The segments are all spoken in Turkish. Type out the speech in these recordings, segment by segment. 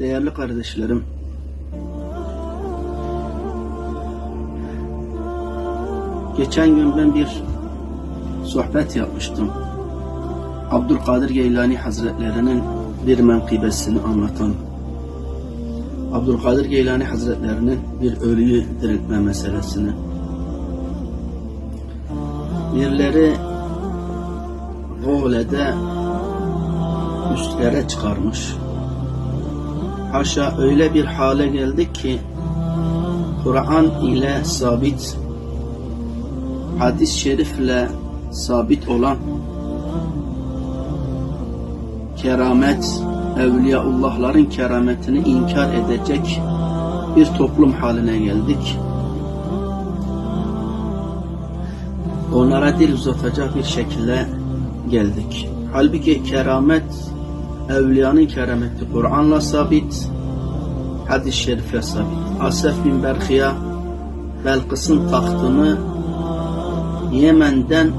Değerli kardeşlerim, geçen gün ben bir sohbet yapmıştım. Abdülkadir Geylani Hazretlerinin bir menkıbesini anlatan, Abdülkadir Geylani Hazretlerinin bir ölüyü diriltme meselesini, birileri Goğle'de üstlere çıkarmış. Haşa öyle bir hale geldik ki Kur'an ile sabit hadis-i şerifle sabit olan keramet, evliyaullahların kerametini inkar edecek bir toplum haline geldik. Onlara dil uzatacak bir şekilde geldik. Halbuki keramet, evliyanın kerameti Kur'an'la sabit, hadis-i şerifle sabit. Asef bin Berhiya, Belkıs'ın tahtını Yemen'den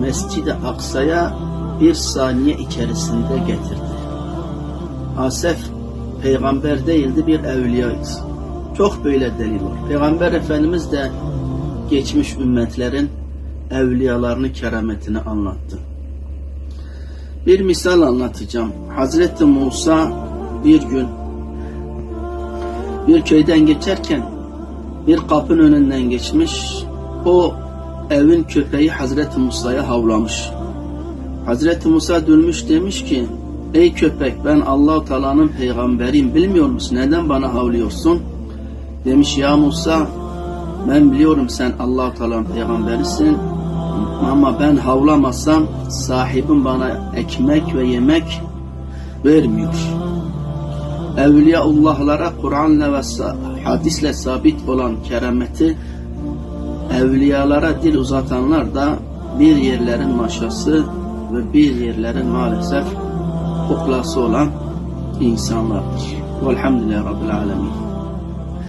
Mescid-i Aksa'ya bir saniye içerisinde getirdi. Asef peygamber değildi bir evliyaydı. Çok böyle delil var. Peygamber Efendimiz de geçmiş ümmetlerin evliyalarını kerametini anlattı. Bir misal anlatacağım. Hazreti Musa bir gün bir köyden geçerken bir kapının önünden geçmiş. O evin köpeği Hazreti Musa'ya havlamış. Hazreti Musa dönmüş demiş ki Ey köpek ben Allahu Teala'nın peygamberiyim bilmiyor musun? Neden bana havlıyorsun? Demiş ya Musa ben biliyorum sen Allahu Teala'nın peygamberisin ama ben havlamasam sahibim bana ekmek ve yemek vermiyor. Evliyaullahlara Kur'an'la ve hadisle sabit olan kerameti evliyalara dil uzatanlar da bir yerlerin maşası ve bir yerlerin maalesef kuklası olan insanlardır. Velhamdülillahi Rabbil Alemin.